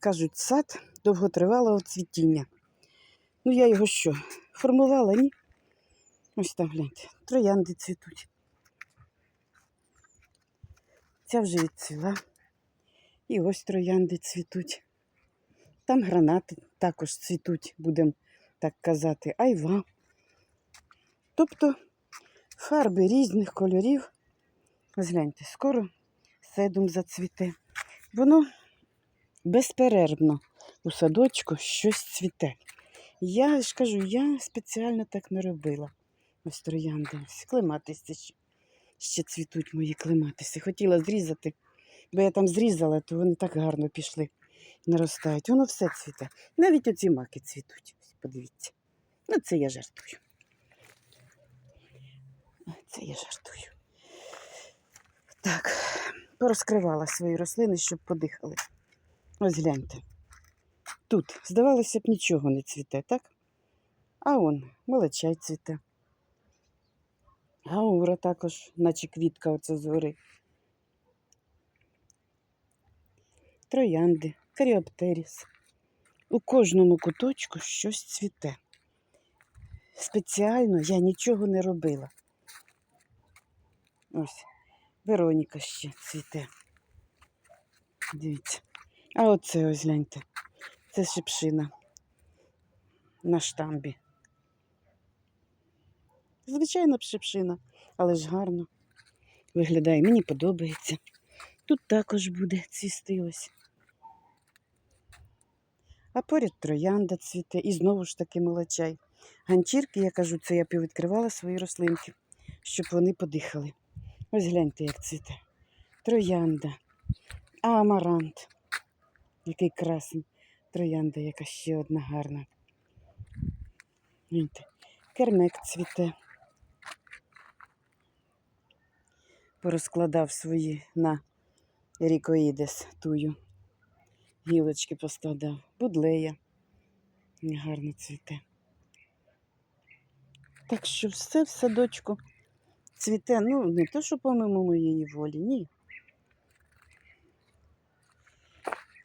кажуть, сад довготривалого цвітіння. Ну, я його що? Формувала, ні? Ось там гляньте. Троянди цвітуть. Ця вже відцвіла. І ось троянди цвітуть. Там гранати також цвітуть, будемо так казати, айва. Тобто фарби різних кольорів. Ось гляньте, скоро седум зацвіте. Воно безперервно у садочку щось цвіте. Я ж кажу, я спеціально так не робила. Ось троянди, клематиси ще, ще цвітуть мої клематиси. Хотіла зрізати, бо я там зрізала, то вони так гарно пішли, наростають. Воно все цвіте. Навіть оці маки цвітуть. Подивіться. Ну, це я жартую. Це я жартую. Так, порозкривала свої рослини, щоб подихали. Ось гляньте. Тут, здавалося б, нічого не цвіте, так? А он, молочай цвіте. Гаура також, наче квітка оце згори. Троянди, каріоптеріс. У кожному куточку щось цвіте. Спеціально я нічого не робила. Ось, Вероніка ще цвіте. Дивіться. А оце ось гляньте. Це шипшина на штамбі. Звичайна пшипшина, але ж гарно виглядає. Мені подобається. Тут також буде цвісти ось. А поряд троянда цвіте і знову ж таки молочай. Ганчірки, я кажу, це я повідкривала свої рослинки, щоб вони подихали. Ось гляньте, як цвіте. Троянда, амарант. Який красний. Троянда, яка ще одна гарна. Кермек цвіте. Порозкладав свої на рікоїдес тую. Гілочки поскладав. Будлея. Гарно цвіте. Так що все в садочку цвіте. Ну, не то, що помимо моєї волі, ні.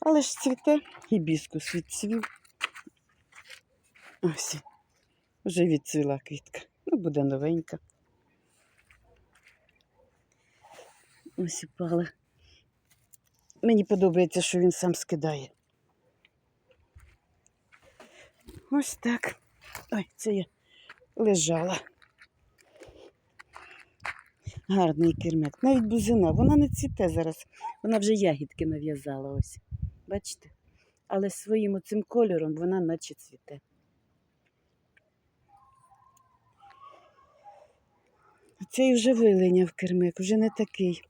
Але ж цвіте гібіскус відцвів. Ось, вже відцвіла квітка. Ну, буде новенька. Ось упала. Мені подобається, що він сам скидає. Ось так. Ой, це я лежала. Гарний кермек. Навіть бузина, вона не цвіте зараз. Вона вже ягідки нав'язала ось. Бачите? Але своїм оцим кольором вона наче цвіте. Цей вже вилиняв кермик, вже не такий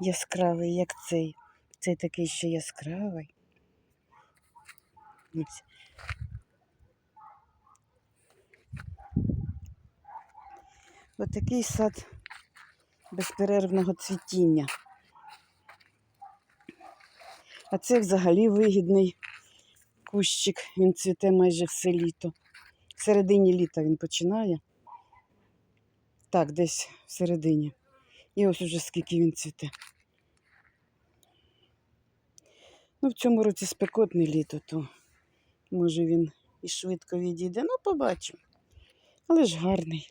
яскравий, як цей. Цей такий ще яскравий. Ось. Отакий сад безперервного цвітіння. А це взагалі вигідний кущик. Він цвіте майже все літо. В середині літа він починає. Так, десь в середині. І ось уже скільки він цвіте. Ну, в цьому році спекотне літо, то може він і швидко відійде. Ну, побачимо. Але ж гарний.